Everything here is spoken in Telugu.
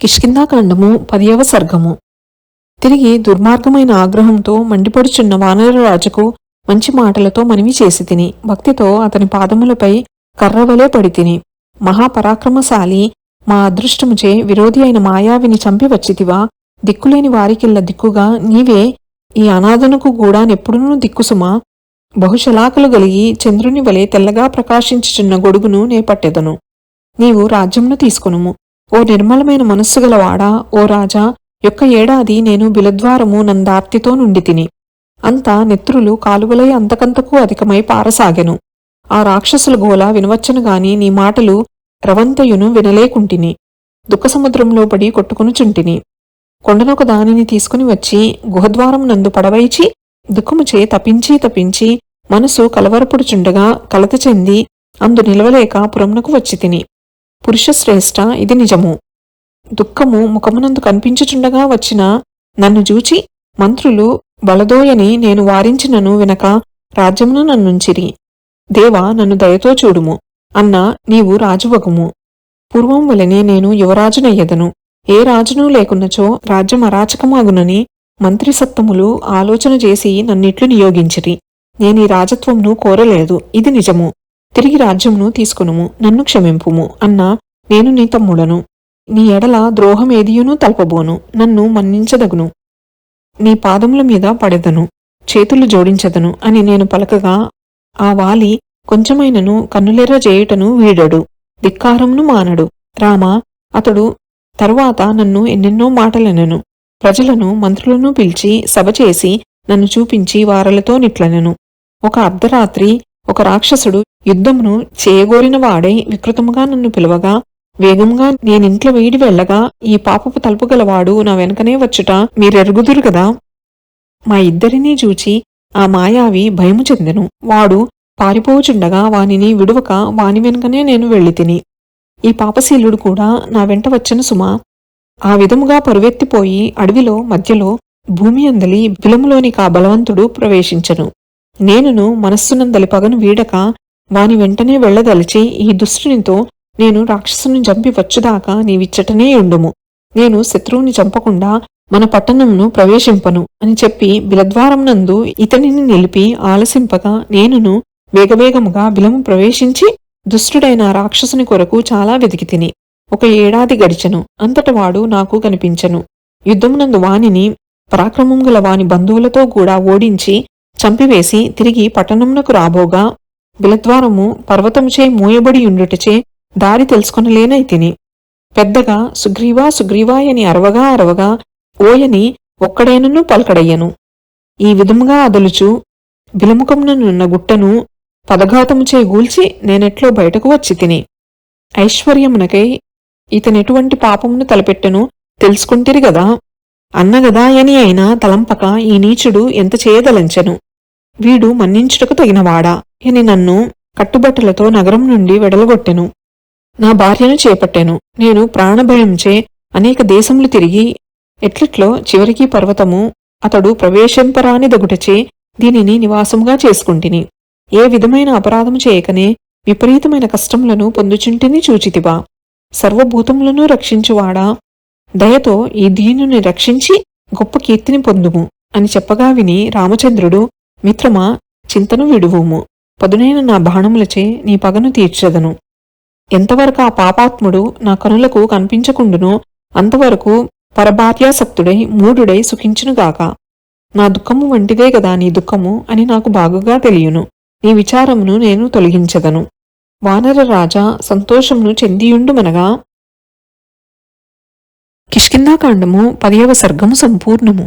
కిష్కిందాకాండము పదియవ సర్గము. తిరిగి దుర్మార్గమైన ఆగ్రహంతో మండిపడుచున్న వానరరాజుకు మంచి మాటలతో మనవి చేసి తిని భక్తితో అతని పాదములపై కర్రవలే పడి తిని మహాపరాక్రమశాలి మా అదృష్టముచే విరోధి అయిన మాయావిని చంపి వచ్చితివా దిక్కులేని వారికిల్ల దిక్కుగా నీవే ఈ అనాథనకు కూడా నెప్పుడునూ దిక్కుసుమా? బహుశలాకలు గలిగి చంద్రుని వలె తెల్లగా ప్రకాశించుచున్న గొడుగును నేపట్టెదను. నీవు రాజ్యమును తీసుకొనుము. ఓ నిర్మలమైన మనస్సు గలవాడా? ఓ రాజా యొక్క ఏడాది నేను బిలద్వారము నందార్తితో నుండి తిని. అంతా నెత్రులు కాలువలై అంతకంతకు అధికమై పారసాగెను. ఆ రాక్షసుల గోల వినవచ్చనుగాని నీ మాటలు రవంతయును వినలేకుంటిని. దుఃఖసముద్రంలో పడి కొట్టుకునుచుంటిని కొండనొక దానిని తీసుకుని వచ్చి గుహద్వారం నందు పడవైచి దుఃఖముచే తపించి తపించి మనసు కలవరపుడుచుండగా కలత చెంది అందు నిలవలేక పురంనకు వచ్చి తిని. పురుషశ్రేష్ఠ ఇది నిజము. దుఃఖము ముఖమునందు కనిపించుచుండగా వచ్చిన నన్ను చూచి మంత్రులు బలదోయని నేను వారించినను వినక రాజ్యమును నన్నుంచిరి. దేవా నన్ను దయతో చూడుము. అన్నా నీవు రాజువగుము. పూర్వం వలనే నేను యువరాజునయ్యదను ఏ రాజును లేకున్నచో రాజ్యం అరాచకమాగునని మంత్రి సత్తములు ఆలోచన చేసి నన్నిట్లు నియోగించిరి. నేనీ రాజత్వంను కోరలేదు. ఇది నిజము. తిరిగి రాజ్యమును తీసుకొనుము నన్ను క్షమింపుము. అన్నా నేను నీ తమ్ముడను. నీ ఎడల ద్రోహమేదియును తలపబోను నన్ను మన్నించదగును. నీ పాదముల మీద పడెదను చేతులు జోడించదను అని నేను పలకగా ఆ వాలి కొంచెమైనను కన్నులెర్ర చేయుటను వీడడు ధిక్కారమును మానడు. రామా అతడు తరువాత నన్ను ఎన్నెన్నో మాటలనెను ప్రజలను మంత్రులను పిలిచి సభ చేసి నన్ను చూపించి వారలతో నిట్లనెను. ఒక అర్ధరాత్రి ఒక రాక్షసుడు యుద్ధమును చేయగోరిన వాడై వికృతముగా నన్ను పిలవగా వేగంగా నేనింట్లో వేడి వెళ్ళగా ఈ పాపపు తలుపు గలవాడు నా వెనకనే వచ్చుట మీరెరుగుదురు కదా మా ఇద్దరినీ చూచి ఆ మాయావి భయము చెందెను. వాడు పారిపోచుండగా వానిని విడువక వాని వెనుకనే నేను వెళ్ళి తిని ఈ పాపశీలుడు కూడా నా వెంట వచ్చెను సుమా. ఆ విధముగా పరువెత్తిపోయి అడవిలో మధ్యలో భూమి అందలి బిలములోని కా బలవంతుడు ప్రవేశించెను. నేనును మనస్సునందలి పగను వీడక వాని వెంటనే వెళ్ళదలిచి ఈ దుష్టునితో నేను రాక్షసుని చంపి వచ్చుదాకా నీవిచ్చటనే ఉండుము. నేను శత్రువుని చంపకుండా మన పట్టణంను ప్రవేశింపను అని చెప్పి బిలద్వారం నందు ఇతనిని నిలిపి ఆలసింపగా నేనును వేగవేగముగా బిలము ప్రవేశించి దుష్టుడైన రాక్షసుని కొరకు చాలా వెతికి తిని ఒక ఏడాది గడిచెను. అంతట వాడు నాకు కనిపించెను. యుద్ధమునందు వానిని పరాక్రమం గల వాని బంధువులతో కూడా ఓడించి చంపివేసి తిరిగి పట్టణమునకు రాబోగా బిలద్వారము పర్వతముచే మూయబడి ఉండుటచే దారి తెలుసుకొనలేనై తిని. పెద్దగా సుగ్రీవా సుగ్రీవాయని అరవగా అరవగా ఓయని ఒక్కడేనను పలకడయ్యను. ఈ విధముగా అదలుచు బిలముఖముననున్న గుట్టను పదఘాతముచే గూల్చి నేనెట్లో బయటకు వచ్చి తిని. ఐశ్వర్యమునకై ఇతనెటువంటి పాపమును తలపెట్టను తెలుసుకుంటిరి గదా. అన్నగదాయని అయినా తలంపక ఈ నీచుడు ఎంత చేయదలంచెను. వీడు మన్నించుటకు తగినవాడా? అని నన్ను కట్టుబట్టలతో నగరం నుండి వెడలగొట్టెను. నా భార్యను చేపట్టాను. నేను ప్రాణభయంచే అనేక దేశములు తిరిగి ఎట్లట్లో చివరికి పర్వతము అతడు ప్రవేశింపరాని దగుటచే దీనిని నివాసముగా చేసుకుంటిని. ఏ విధమైన అపరాధము చేయకనే విపరీతమైన కష్టములను పొందుచుంటిని చూచితివా? సర్వభూతములను రక్షించువాడా? దయతో ఈ దీనుని రక్షించి గొప్ప కీర్తిని పొందుము అని చెప్పగా విని రామచంద్రుడు మిత్రమా చింతను విడువుము. పదునైన నా బాణములచే నీ పగను తీర్చదను. ఎంతవరకు ఆ పాపాత్ముడు నా కనులకు కనిపించకుండునో అంతవరకు పరభార్యాసక్తుడై మూఢుడై సుఖించునుగాక. నా దుఃఖము వంటిదే గదా నీ దుఃఖము అని నాకు బాగుగా తెలియను. నీ విచారమును నేను తొలగించదను. వానర రాజా సంతోషమును చెందియుండుమనగా కిష్కిందాకాండము పదియవ సర్గము సంపూర్ణము.